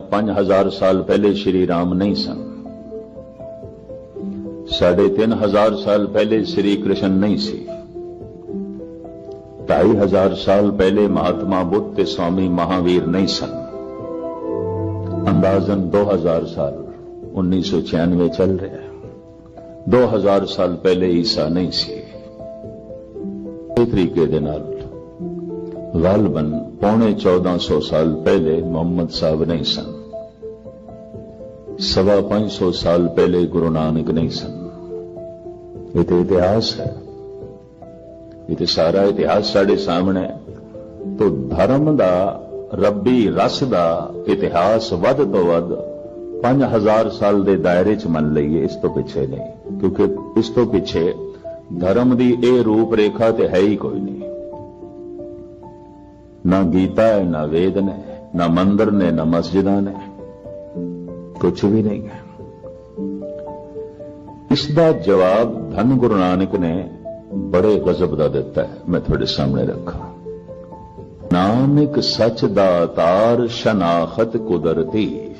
5000 ਸਾਲ ਪਹਿਲੇ ਸ਼੍ਰੀ ਰਾਮ ਨਹੀਂ ਸਨ ਸਾਢੇ ਤਿੰਨ ਹਜ਼ਾਰ ਸਾਲ ਪਹਿਲੇ ਸ਼੍ਰੀ ਕ੍ਰਿਸ਼ਨ ਨਹੀਂ ਸੀ ਢਾਈ ਹਜ਼ਾਰ ਸਾਲ ਪਹਿਲੇ ਮਹਾਤਮਾ ਬੁੱਧ ਤੇ ਸਵਾਮੀ ਮਹਾਵੀਰ ਨਹੀਂ ਸਨ ਅੰਦਾਜ਼ਨ 2000 ਸਾਲ 1996 ਚੱਲ ਰਿਹਾ ਹੈ 2000 ਸਾਲ ਪਹਿਲੇ ਈਸਾ ਨਹੀਂ ਸੀ ਇਸ ਤਰੀਕੇ ਦੇ ਨਾਲ ਗਾਲਬਨ 1400 ਸਾਲ ਪਹਿਲੇ ਮੁਹੰਮਦ ਸਾਹਿਬ ਨਹੀਂ ਸਨ। ਸਵਾ 500 ਸਾਲ ਪਹਿਲੇ ਗੁਰੂ ਨਾਨਕ ਨਹੀਂ ਸਨ। ਇਹ ਤੇ ਇਤਿਹਾਸ ਹੈ। ਇਹ ਤੇ ਸਾਰਾ ਇਤਿਹਾਸ ਸਾਡੇ ਸਾਹਮਣੇ ਹੈ। ਤੋ ਧਰਮ ਦਾ, ਰੱਬੀ ਰਸ ਦਾ ਇਤਿਹਾਸ ਵੱਧ ਤੋਂ ਵੱਧ 5000 ਸਾਲ ਦੇ ਦਾਇਰੇ 'ਚ ਮੰਨ ਲਈਏ ਇਸ ਤੋਂ ਪਿੱਛੇ ਨਹੀਂ। ਕਿਉਂਕਿ ਇਸ ਤੋਂ ਪਿੱਛੇ ਧਰਮ ਦੀ ਇਹ ਰੂਪ ਰੇਖਾ ਤੇ ਹੈ ਹੀ ਕੋਈ ਨਹੀਂ। ਨਾ ਗੀਤਾ ਹੈ, ਨਾ ਵੇਦ ਨੇ, ਨਾ ਮੰਦਰ ਨੇ, ਨਾ ਮਸਜਿਦਾਂ ਨੇ। ਕੁਝ ਵੀ ਨਹੀਂ ਹੈ। ਇਸ ਦਾ ਜਵਾਬ ਧੰਨ ਗੁਰੂ ਨਾਨਕ ਨੇ ਬੜੇ ਗਜ਼ਬ ਦਾ ਦਿੱਤਾ ਹੈ। ਮੈਂ ਤੁਹਾਡੇ ਸਾਹਮਣੇ ਰੱਖਾਂ। ਨਾਨਕ ਸੱਚ ਦਾ ਤਾਰ ਸ਼ਨਾਖਤ ਕੁਦਰਤੀ।